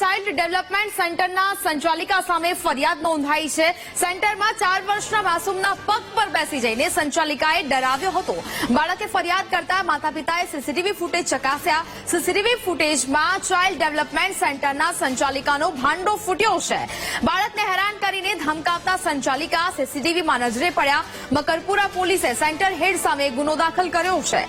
Child development સેન્ટરના સંચાલિકા સામે ફરિયાદ નોંધાઈ છે. સેન્ટરમાં ચાર વર્ષના માસૂમના પગ પર બેસી જઈને સંચાલિકાએ ડરાવ્યો હતો. બાળકે ફરિયાદ કરતા માતા પિતાએ સીસીટીવી ફૂટેજ ચકાસ્યા. સીસીટીવી ફૂટેજમાં ચાઇલ્ડ ડેવલપમેન્ટ સેન્ટરના સંચાલિકાનો ભાંડો ફૂટ્યો છે. બાળકને હેરાન કરીને ધમકાવતા સંચાલિકા સીસીટીવીમાં નજરે પડ્યા. મકરપુરા પોલીસે સેન્ટર હેડ સામે ગુનો દાખલ કર્યો છે.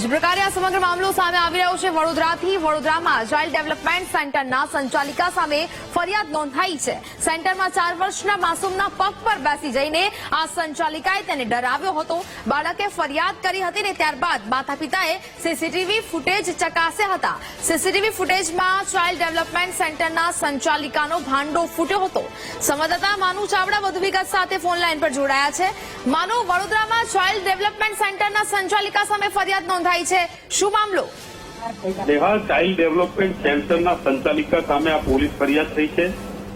જ પ્રકારે આ સમગ્ર મામલો સામે આવી રહ્યો છે. વડોદરાથી વડોદરામાં ચાઇલ્ડ ડેવલપમેન્ટ સેન્ટરના સંચાલિકા સામે ફરિયાદ નોંધાઈ છે. સેન્ટરમાં ચાર વર્ષના માસૂમના પગ પર બેસી જઈને આ સંચાલિકાએ તેને ડરાવ્યો હતો. બાળકે ફરિયાદ કરી હતી ને ત્યારબાદ માતા પિતાએ સીસીટીવી ફૂટેજ ચકાસ્યા હતા. સીસીટીવી ફૂટેજમાં ચાઇલ્ડ ડેવલપમેન્ટ સેન્ટરના સંચાલિકાનો ભાંડો ફૂટ્યો હતો. સંવાદદાતા માનુ ચાવડા વધુ વિગત સાથે ફોન લાઈન પર જોડાયા છે. માનુ, વડોદરામાં ચાઇલ્ડ ડેવલપમેન્ટ સેન્ટરના સંચાલિકા સામે ફરિયાદ નોંધાઈ છે. શું મામલો? નેહા ચાઇલ્ડ ડેવલપમેન્ટ સેન્ટરના સંચાલિકા સામે આ પોલીસ ફરિયાદ થઈ છે.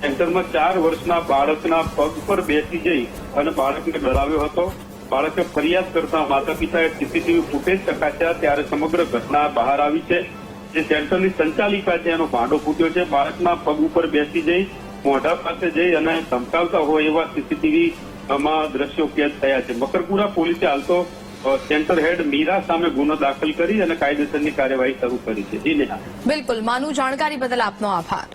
સેન્ટરમાં ચાર વર્ષના બાળકના પગ પર બેસી જઈ અને બાળકને ડરાવ્યો હતો. બાળકે ફરિયાદ કરતા માતા પિતાએ સીસીટીવી ફૂટેજ ચકાસ્યા ત્યારે સમગ્ર ઘટના બહાર આવી છે. જે સેન્ટરની સંચાલિકા છે એનો ભાંડો ફૂટ્યો છે. બાળકના પગ ઉપર બેસી જઈ, મોઢા પાસે જઈ અને ધમકાવતા હોય એવા સીસીટીવી દ્રશ્યો કેદ થયા છે. મકરપુરા પોલીસે હાલ તો સેન્ટર હેડ મીરા સામે ગુનો દાખલ કરી અને કાયદેસરની કાર્યવાહી શરૂ કરી છે. બિલકુલ. માનું જાણકારી બદલ આપનો આભાર.